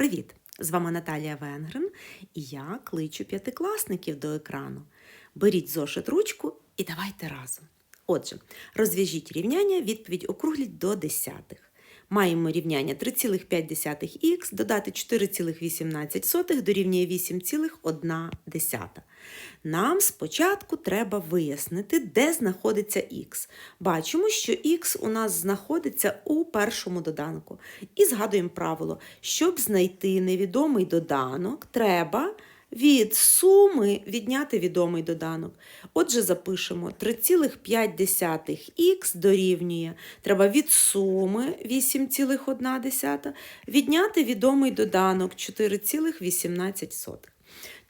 Привіт! З вами Наталія Венгрин і я кличу п'ятикласників до екрану. Беріть зошит ручку і давайте разом. Отже, розв'яжіть рівняння, відповідь округліть до десятих. Маємо рівняння 3,5х додати 4,18 дорівнює 8,1. Нам спочатку треба вияснити, де знаходиться х. Бачимо, що х у нас знаходиться у першому доданку. І згадуємо правило, щоб знайти невідомий доданок, треба від суми відняти відомий доданок. Отже, запишемо 3,5х дорівнює. Треба від суми 8,1 відняти відомий доданок 4,18.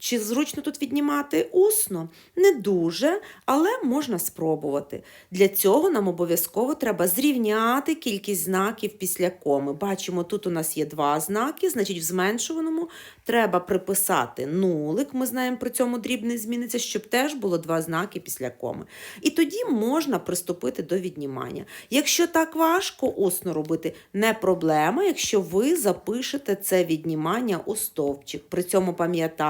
Чи зручно тут віднімати усно? Не дуже, але можна спробувати. Для цього нам обов'язково треба зрівняти кількість знаків після коми. Бачимо, тут у нас є два знаки, значить в зменшуваному треба приписати нулик. Ми знаємо, при цьому дрібний зміниться, щоб теж було два знаки після коми. І тоді можна приступити до віднімання. Якщо так важко усно робити, не проблема, якщо ви запишете це віднімання у стовпчик. При цьому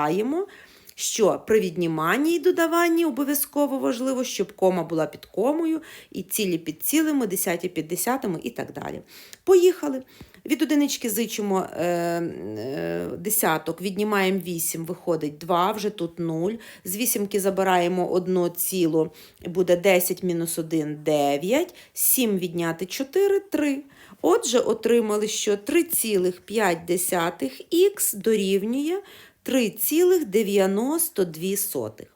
пам'ятаємо, що при відніманні і додаванні обов'язково важливо, щоб кома була під комою, і цілі під цілими, десяті під десятими і так далі. Поїхали. Від одинички зичимо е, е, десяток, віднімаємо 8, виходить 2, вже тут 0. З вісімки забираємо 1 цілу, буде 10 мінус 1 – 9, 7 відняти 4 – 3. Отже, отримали, що 3,5х дорівнює 3,92.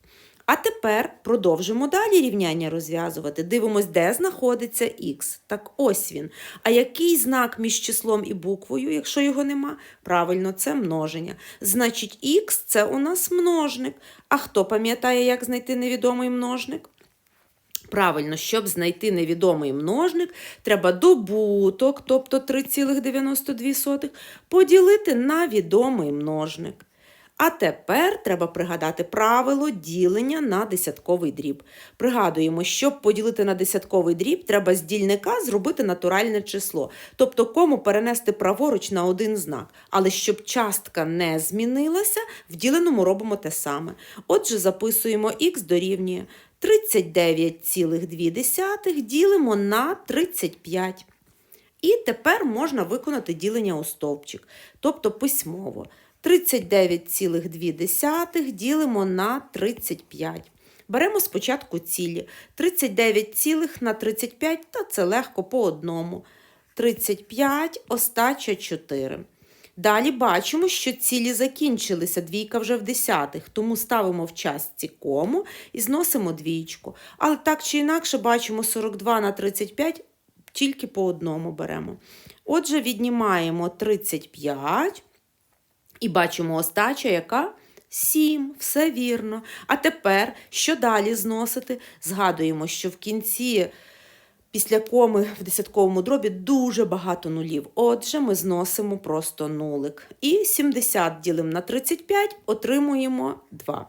А тепер продовжимо далі рівняння розв'язувати. Дивимось, де знаходиться х. Так ось він. А який знак між числом і буквою, якщо його нема? Правильно, це множення. Значить, х це у нас множник. А хто пам'ятає, як знайти невідомий множник? Правильно, щоб знайти невідомий множник, треба добуток, тобто 3,92, поділити на відомий множник. А тепер треба пригадати правило ділення на десятковий дріб. Пригадуємо, щоб поділити на десятковий дріб, треба з дільника зробити натуральне число, тобто кому перенести праворуч на один знак. Але щоб частка не змінилася, в діленому робимо те саме. Отже, записуємо х дорівнює 39,2 ділимо на 35. І тепер можна виконати ділення у стовпчик, тобто письмово. 39,2 ділимо на 35. Беремо спочатку цілі. 39 на 35, та це легко по одному. 35, остача 4. Далі бачимо, що цілі закінчилися, двійка вже в десятих, тому ставимо в частці кому і зносимо двічку. Але так чи інакше бачимо 42 на 35, тільки по одному беремо. Отже, віднімаємо 35. І бачимо остача, яка 7, все вірно. А тепер, що далі зносити? Згадуємо, що в кінці, після коми в десятковому дробі дуже багато нулів. Отже, ми зносимо просто нулик. І 70 ділимо на 35, отримуємо 2.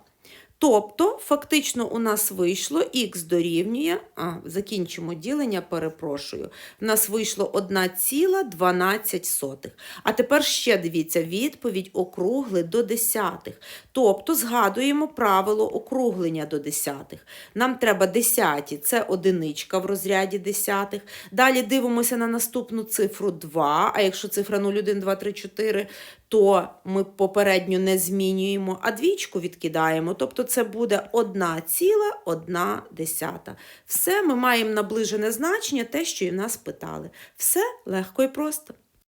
Тобто, фактично, у нас вийшло х дорівнює, а, закінчимо ділення, перепрошую. У нас вийшло 1,12. А тепер ще дивіться, відповідь округли до десятих. Тобто, згадуємо правило округлення до десятих. Нам треба десяті, це одиничка в розряді десятих. Далі дивимося на наступну цифру 2, а якщо цифра 0, 1, 2, 3, 4, то ми попередньо не змінюємо, а двічку відкидаємо. Тобто це буде 1,1. Все ми маємо наближене значення, те, що і в нас питали. Все легко і просто.